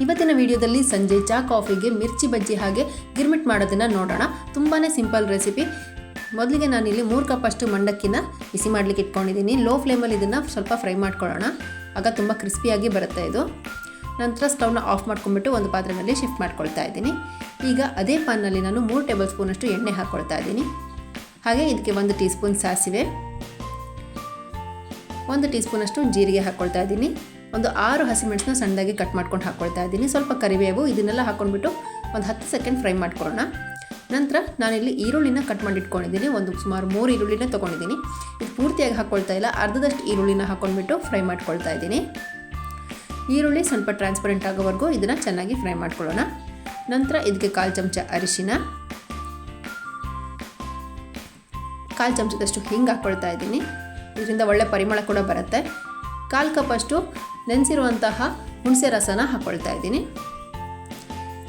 ಇವತ್ತಿನ ವಿಡಿಯೋದಲ್ಲಿ ಸಂಜೆ ಚಾ, ಕಾಫಿಗೆ ಮಿರ್ಚಿ ಬಜ್ಜಿ ಹಾಗೆ ಗಿರ್ಮಿಟ್ ಮಾಡೋದನ್ನು ನೋಡೋಣ. ತುಂಬಾ ಸಿಂಪಲ್ ರೆಸಿಪಿ. ಮೊದಲಿಗೆ ನಾನಿಲ್ಲಿ ಮೂರು ಕಪ್ಪಷ್ಟು ಮಂಡಕ್ಕಿನ ಬಿಸಿ ಮಾಡಲಿಕ್ಕೆ ಇಟ್ಕೊಂಡಿದ್ದೀನಿ. ಲೋ ಫ್ಲೇಮಲ್ಲಿ ಇದನ್ನು ಸ್ವಲ್ಪ ಫ್ರೈ ಮಾಡ್ಕೊಳ್ಳೋಣ. ಆಗ ತುಂಬ ಕ್ರಿಸ್ಪಿಯಾಗಿ ಬರುತ್ತೆ ಇದು. ನಂತರ ಸ್ಟವ್ನ ಆಫ್ ಮಾಡ್ಕೊಂಡ್ಬಿಟ್ಟು ಒಂದು ಪಾತ್ರೆಯಲ್ಲಿ ಶಿಫ್ಟ್ ಮಾಡ್ಕೊಳ್ತಾ ಇದ್ದೀನಿ. ಈಗ ಅದೇ ಪಾನ್ನಲ್ಲಿ ನಾನು ಮೂರು ಟೇಬಲ್ ಸ್ಪೂನಷ್ಟು ಎಣ್ಣೆ ಹಾಕ್ಕೊಳ್ತಾ ಇದ್ದೀನಿ. ಹಾಗೆ ಇದಕ್ಕೆ ಒಂದು ಟೀ ಸ್ಪೂನ್ ಸಾಸಿವೆ. ಒಂದು ಟೀ ಸ್ಪೂನಷ್ಟು ಜೀರಿಗೆ ಹಾಕ್ಕೊಳ್ತಾ ಇದ್ದೀನಿ. ಒಂದು ಆರು ಹಸಿಮೆಣಸನ್ನ ಸಣ್ಣದಾಗಿ ಕಟ್ ಮಾಡ್ಕೊಂಡು ಹಾಕ್ಕೊಳ್ತಾ ಇದ್ದೀನಿ. ಸ್ವಲ್ಪ ಕರಿಬೇವು ಇದನ್ನೆಲ್ಲ ಹಾಕ್ಕೊಂಡ್ಬಿಟ್ಟು ಒಂದು ಹತ್ತು ಸೆಕೆಂಡ್ ಫ್ರೈ ಮಾಡ್ಕೊಳ್ಳೋಣ. ನಂತರ ನಾನಿಲ್ಲಿ ಈರುಳ್ಳಿನ ಕಟ್ ಮಾಡಿಟ್ಕೊಂಡಿದ್ದೀನಿ. ಒಂದು ಸುಮಾರು ಮೂರು ಈರುಳ್ಳಿನ ತೊಗೊಂಡಿದ್ದೀನಿ. ಇದು ಪೂರ್ತಿಯಾಗಿ ಹಾಕ್ಕೊಳ್ತಾ ಇಲ್ಲ. ಅರ್ಧದಷ್ಟು ಈರುಳ್ಳಿನ ಹಾಕ್ಕೊಂಡ್ಬಿಟ್ಟು ಫ್ರೈ ಮಾಡ್ಕೊಳ್ತಾ ಇದ್ದೀನಿ. ಈರುಳ್ಳಿ ಸ್ವಲ್ಪ ಟ್ರಾನ್ಸ್ಪರೆಂಟ್ ಆಗೋವರೆಗೂ ಇದನ್ನು ಚೆನ್ನಾಗಿ ಫ್ರೈ ಮಾಡ್ಕೊಳ್ಳೋಣ. ನಂತರ ಇದಕ್ಕೆ ಕಾಲು ಚಮಚ ಅರಿಶಿನ. ಕಾಲು ಚಮಚದಷ್ಟು ಹಿಂಗೆ ಹಾಕ್ಕೊಳ್ತಾ ಇದ್ದೀನಿ. ಇದರಿಂದ ಒಳ್ಳೆ ಪರಿಮಳ ಕೂಡ ಬರುತ್ತೆ. ಕಾಲು ಕಪ್ಪಷ್ಟು ನೆನೆಸಿರುವಂತಹ ಹುಣಸೆ ರಸನ ಹಾಕ್ಕೊಳ್ತಾ ಇದ್ದೀನಿ.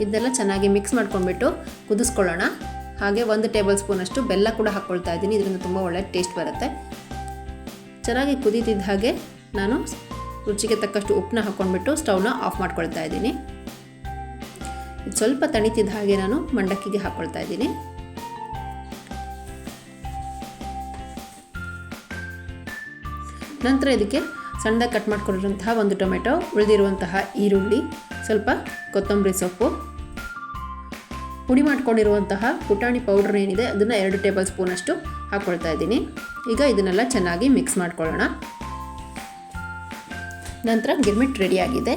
ಇದನ್ನೆಲ್ಲ ಚೆನ್ನಾಗಿ ಮಿಕ್ಸ್ ಮಾಡ್ಕೊಂಡ್ಬಿಟ್ಟು ಕುದಿಸ್ಕೊಳ್ಳೋಣ. ಹಾಗೆ ಒಂದು ಟೇಬಲ್ ಸ್ಪೂನಷ್ಟು ಬೆಲ್ಲ ಕೂಡ ಹಾಕ್ಕೊಳ್ತಾ ಇದ್ದೀನಿ. ಇದರಿಂದ ತುಂಬ ಒಳ್ಳೆ ಟೇಸ್ಟ್ ಬರುತ್ತೆ. ಚೆನ್ನಾಗಿ ಕುದೀತಿದ್ದ ಹಾಗೆ ನಾನು ರುಚಿಗೆ ತಕ್ಕಷ್ಟು ಉಪ್ಪನ್ನ ಹಾಕ್ಕೊಂಡ್ಬಿಟ್ಟು ಸ್ಟೌವ್ನ ಆಫ್ ಮಾಡ್ಕೊಳ್ತಾ ಇದ್ದೀನಿ. ಇದು ಸ್ವಲ್ಪ ತಣಿತಿದ್ದ ಹಾಗೆ ನಾನು ಮಂಡಕ್ಕಿಗೆ ಹಾಕ್ಕೊಳ್ತಾ ಇದ್ದೀನಿ. ನಂತರ ಇದಕ್ಕೆ ಸಣ್ಣದಾಗಿ ಕಟ್ ಮಾಡ್ಕೊಂಡಿರುವಂತಹ ಒಂದು ಟೊಮೆಟೊ, ಉಳಿದಿರುವಂತಹ ಈರುಳ್ಳಿ, ಸ್ವಲ್ಪ ಕೊತ್ತಂಬರಿ ಸೊಪ್ಪು, ಪುಡಿ ಮಾಡ್ಕೊಂಡಿರುವಂತಹ ಪುಟಾಣಿ ಪೌಡ್ರ್ ಏನಿದೆ ಅದನ್ನು ಎರಡು ಟೇಬಲ್ ಸ್ಪೂನಷ್ಟು ಹಾಕ್ಕೊಳ್ತಾ ಇದ್ದೀನಿ. ಈಗ ಇದನ್ನೆಲ್ಲ ಚೆನ್ನಾಗಿ ಮಿಕ್ಸ್ ಮಾಡ್ಕೊಳ್ಳೋಣ. ನಂತರ ಗಿರ್ಮಿಟ್ ರೆಡಿಯಾಗಿದೆ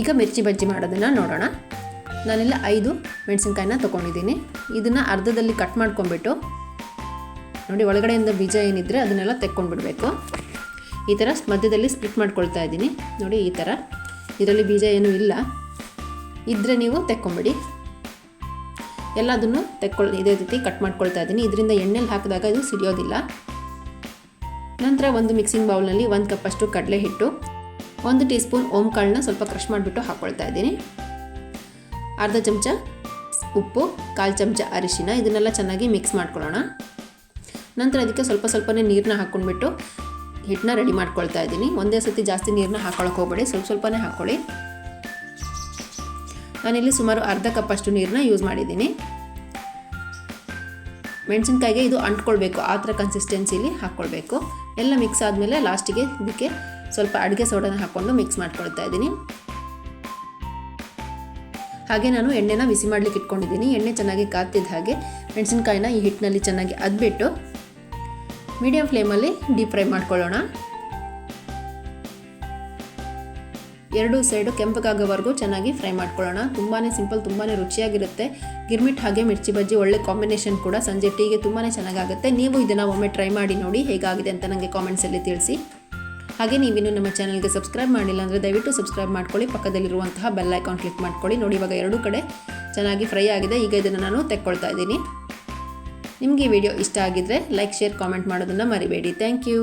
ಈಗ ಮಿರ್ಚಿ ಬಜ್ಜಿ ಮಾಡೋದನ್ನು ನೋಡೋಣ. ನಾನೆಲ್ಲ ಐದು ಮೆಣಸಿನ್ಕಾಯಿನ ತೊಗೊಂಡಿದ್ದೀನಿ. ಇದನ್ನು ಅರ್ಧದಲ್ಲಿ ಕಟ್ ಮಾಡ್ಕೊಂಬಿಟ್ಟು ನೋಡಿ ಒಳಗಡೆಯಿಂದ ಬೀಜ ಏನಿದ್ರೆ ಅದನ್ನೆಲ್ಲ ತೆಕ್ಕೊಂಡ್ಬಿಡ್ಬೇಕು. ಈ ಥರ ಮಧ್ಯದಲ್ಲಿ ಸ್ಪ್ಲಿಟ್ ಮಾಡ್ಕೊಳ್ತಾ ಇದ್ದೀನಿ. ನೋಡಿ ಈ ಥರ ಇದರಲ್ಲಿ ಬೀಜ ಏನೂ ಇಲ್ಲ. ಇದ್ದರೆ ನೀವು ತೆಕ್ಕೊಂಬಿಡಿ. ಎಲ್ಲದನ್ನು ತೆಕ್ಕೊಳ್, ಇದೇ ರೀತಿ ಕಟ್ ಮಾಡ್ಕೊಳ್ತಾ ಇದ್ದೀನಿ. ಇದರಿಂದ ಎಣ್ಣೆಲಿ ಹಾಕಿದಾಗ ಇದು ಸಿಡಿಯೋದಿಲ್ಲ. ನಂತರ ಒಂದು ಮಿಕ್ಸಿಂಗ್ ಬೌಲ್ನಲ್ಲಿ ಒಂದು ಕಪ್ಪಷ್ಟು ಕಡಲೆ ಹಿಟ್ಟು ಒಂದು ಟೀ ಸ್ಪೂನ್ ಓಮ್ ಕಾಳನ್ನ ಸ್ವಲ್ಪ ಕ್ರಷ್ ಮಾಡಿಬಿಟ್ಟು ಹಾಕ್ಕೊಳ್ತಾ ಇದ್ದೀನಿ. ಅರ್ಧ ಚಮಚ ಉಪ್ಪು, ಕಾಲು ಚಮಚ ಅರಿಶಿನ, ಇದನ್ನೆಲ್ಲ ಚೆನ್ನಾಗಿ ಮಿಕ್ಸ್ ಮಾಡ್ಕೊಳ್ಳೋಣ. ನಂತರ ಅದಕ್ಕೆ ಸ್ವಲ್ಪ ಸ್ವಲ್ಪನೇ ನೀರನ್ನ ಹಾಕ್ಕೊಂಡ್ಬಿಟ್ಟು ಹಿಟ್ಟನ್ನ ರೆಡಿ ಮಾಡ್ಕೊಳ್ತಾ ಇದ್ದೀನಿ. ಒಂದೇ ಸತಿ ಜಾಸ್ತಿ ನೀರನ್ನ ಹಾಕೊಳ್ಳೋಕೆ ಹೋಗಬೇಡಿ. ಸ್ವಲ್ಪ ಸ್ವಲ್ಪನೇ ಹಾಕ್ಕೊಳ್ಳಿ ನಾನಿಲ್ಲಿ ಸುಮಾರು ಅರ್ಧ ಕಪ್ಪಷ್ಟು ನೀರನ್ನ ಯೂಸ್ ಮಾಡಿದ್ದೀನಿ. ಮೆಣಸಿನ್ಕಾಯಿಗೆ ಇದು ಅಂಟ್ಕೊಳ್ಬೇಕು. ಆ ಥರ ಕನ್ಸಿಸ್ಟೆನ್ಸಿಲಿ ಹಾಕ್ಕೊಳ್ಬೇಕು ಎಲ್ಲ ಮಿಕ್ಸ್ ಆದಮೇಲೆ ಲಾಸ್ಟಿಗೆ ಇದಕ್ಕೆ ಸ್ವಲ್ಪ ಅಡುಗೆ ಸೋಡನ ಹಾಕ್ಕೊಂಡು ಮಿಕ್ಸ್ ಮಾಡ್ಕೊಳ್ತಾ ಇದ್ದೀನಿ. ಹಾಗೆ ನಾನು ಎಣ್ಣೆನ ಬಿಸಿ ಮಾಡಲಿಕ್ಕೆ ಇಟ್ಕೊಂಡಿದ್ದೀನಿ. ಎಣ್ಣೆ ಚೆನ್ನಾಗಿ ಕಾತಿದ್ದ ಹಾಗೆ ಮೆಣಸಿನ್ಕಾಯಿನ ಈ ಹಿಟ್ಟಿನಲ್ಲಿ ಚೆನ್ನಾಗಿ ಅದ್ಬಿಟ್ಟು ಮೀಡಿಯಂ ಫ್ಲೇಮಲ್ಲಿ ಡೀಪ್ ಫ್ರೈ ಮಾಡ್ಕೊಳ್ಳೋಣ. ಎರಡು ಸೈಡು ಕೆಂಪಗಾಗೋವರೆಗೂ ಚೆನ್ನಾಗಿ ಫ್ರೈ ಮಾಡ್ಕೊಳ್ಳೋಣ. ತುಂಬಾ ಸಿಂಪಲ್ ತುಂಬಾ ರುಚಿಯಾಗಿರುತ್ತೆ. ಗಿರ್ಮಿಟ್ ಹಾಗೆ ಮಿರ್ಚಿ ಬಜ್ಜಿ ಒಳ್ಳೆ ಕಾಂಬಿನೇಷನ್ ಕೂಡ ಸಂಜೆ ಟೀಗೆ ತುಂಬಾ ಚೆನ್ನಾಗಾಗುತ್ತೆ. ನೀವು ಇದನ್ನು ಒಮ್ಮೆ ಟ್ರೈ ಮಾಡಿ ನೋಡಿ ಹೇಗಾಗಿದೆ ಅಂತ ನನಗೆ ಕಾಮೆಂಟ್ಸಲ್ಲಿ ತಿಳಿಸಿ. ಹಾಗೆ ನೀವಿನ್ನೂ ನಮ್ಮ ಚಾನಲ್ಗೆ ಸಬ್ಸ್ಕ್ರೈಬ್ ಮಾಡಿಲ್ಲ ಅಂದರೆ ದಯವಿಟ್ಟು ಸಬ್ಸ್ಕ್ರೈಬ್ ಮಾಡ್ಕೊಳ್ಳಿ. ಪಕ್ಕದಲ್ಲಿರುವಂತಹ ಬೆಲ್ ಐಕಾನ್ ಕ್ಲಿಕ್ ಮಾಡ್ಕೊಳ್ಳಿ. ನೋಡಿ ಇವಾಗ ಎರಡೂ ಕಡೆ ಚೆನ್ನಾಗಿ ಫ್ರೈ ಆಗಿದೆ. ಈಗ ಇದನ್ನು ನಾನು ತೆಕ್ಕೊಳ್ತಾ ಇದ್ದೀನಿ. ನಿಮಗೆ ವಿಡಿಯೋ ಇಷ್ಟ ಆಗಿದ್ದರೆ ಲೈಕ್ ಶೇರ್ ಕಾಮೆಂಟ್ ಮಾಡೋದನ್ನು ಮರಿಬೇಡಿ. Thank you